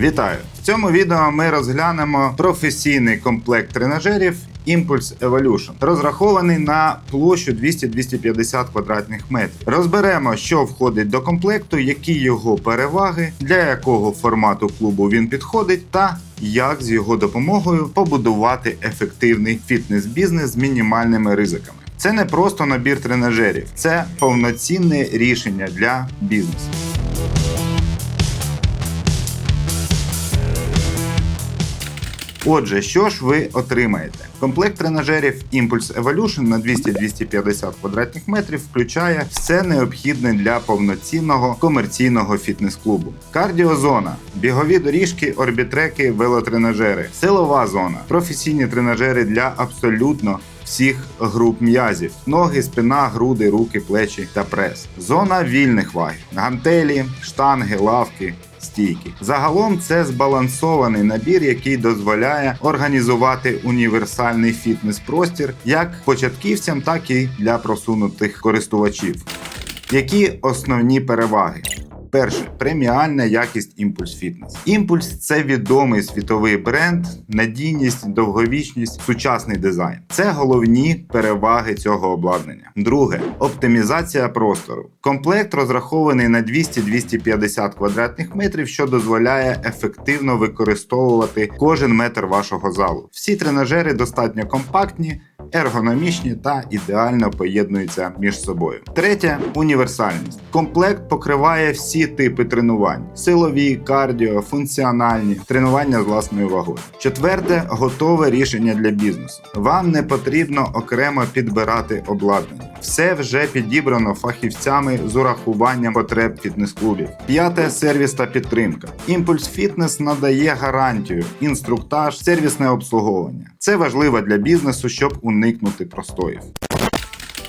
Вітаю! В цьому відео ми розглянемо професійний комплект тренажерів Impulse Evolution, розрахований на площу 200-250 квадратних метрів. Розберемо, що входить до комплекту, які його переваги, для якого формату клубу він підходить, та як з його допомогою побудувати ефективний фітнес-бізнес з мінімальними ризиками. Це не просто набір тренажерів, це повноцінне рішення для бізнесу. Отже, що ж ви отримаєте? Комплект тренажерів Impulse Evolution на 200-250 квадратних метрів включає все необхідне для повноцінного комерційного фітнес-клубу. Кардіозона, бігові доріжки, орбітреки, велотренажери, силова зона, професійні тренажери для абсолютно всіх груп м'язів: ноги, спина, груди, руки, плечі та прес. Зона вільних ваг, гантелі, штанги, лавки. Стійки. Загалом це збалансований набір, який дозволяє організувати універсальний фітнес-простір як початківцям, так і для просунутих користувачів. Які основні переваги? Перше преміальна якість Impulse Fitness. Impulse – це відомий світовий бренд, надійність, довговічність, сучасний дизайн. Це головні переваги цього обладнання. Друге оптимізація простору. Комплект розрахований на 200-250 квадратних метрів, що дозволяє ефективно використовувати кожен метр вашого залу. Всі тренажери достатньо компактні ергономічні та ідеально поєднуються між собою. Третє універсальність. Комплект покриває всі типи тренувань: силові, кардіо, функціональні, тренування з власною вагою. Четверте готове рішення для бізнесу. Вам не потрібно окремо підбирати обладнання. Все вже підібрано фахівцями з урахуванням потреб фітнес-клубів. П'яте сервіс та підтримка. Імпульс Фітнес надає гарантію, інструктаж, сервісне обслуговування. Це важливо для бізнесу, щоб уникнути простоїв.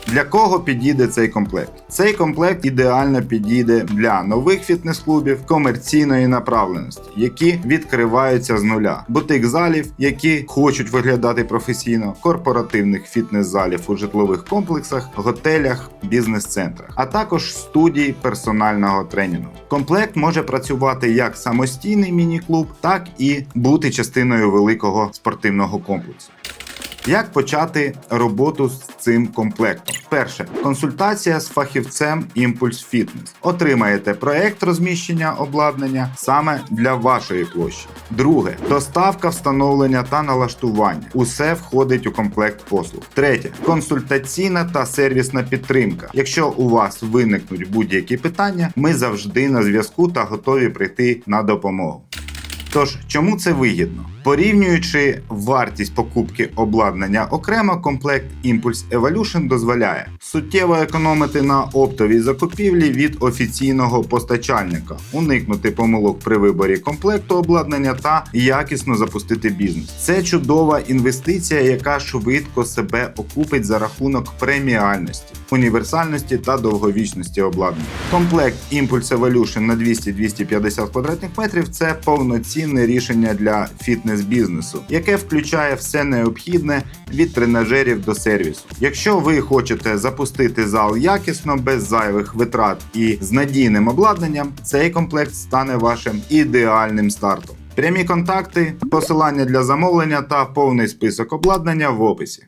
Для кого підійде цей комплект? Цей комплект ідеально підійде для нових фітнес-клубів комерційної направленості, які відкриваються з нуля, бутик залів, які хочуть виглядати професійно, корпоративних фітнес-залів у житлових комплексах, готелях, бізнес-центрах, а також студій персонального тренінгу. Комплект може працювати як самостійний міні-клуб, так і бути частиною великого спортивного комплексу. Як почати роботу з цим комплектом? Перше консультація з фахівцем Impulse Fitness. Отримаєте проект розміщення обладнання саме для вашої площі. Друге доставка встановлення та налаштування. Усе входить у комплект послуг. Третє консультаційна та сервісна підтримка. Якщо у вас виникнуть будь-які питання, ми завжди на зв'язку та готові прийти на допомогу. Тож, чому це вигідно? Порівнюючи вартість покупки обладнання окремо, комплект Impulse Evolution дозволяє суттєво економити на оптовій закупівлі від офіційного постачальника, уникнути помилок при виборі комплекту обладнання та якісно запустити бізнес. Це чудова інвестиція, яка швидко себе окупить за рахунок преміальності, універсальності та довговічності обладнання. Комплект Impulse Evolution на 200-250 квадратних метрів це повноцінне рішення для фітнес-бізнесу, яке включає все необхідне від тренажерів до сервісу. Якщо ви хочете запустити зал якісно, без зайвих витрат і з надійним обладнанням, цей комплект стане вашим ідеальним стартом. Прямі контакти, посилання для замовлення та повний список обладнання в описі.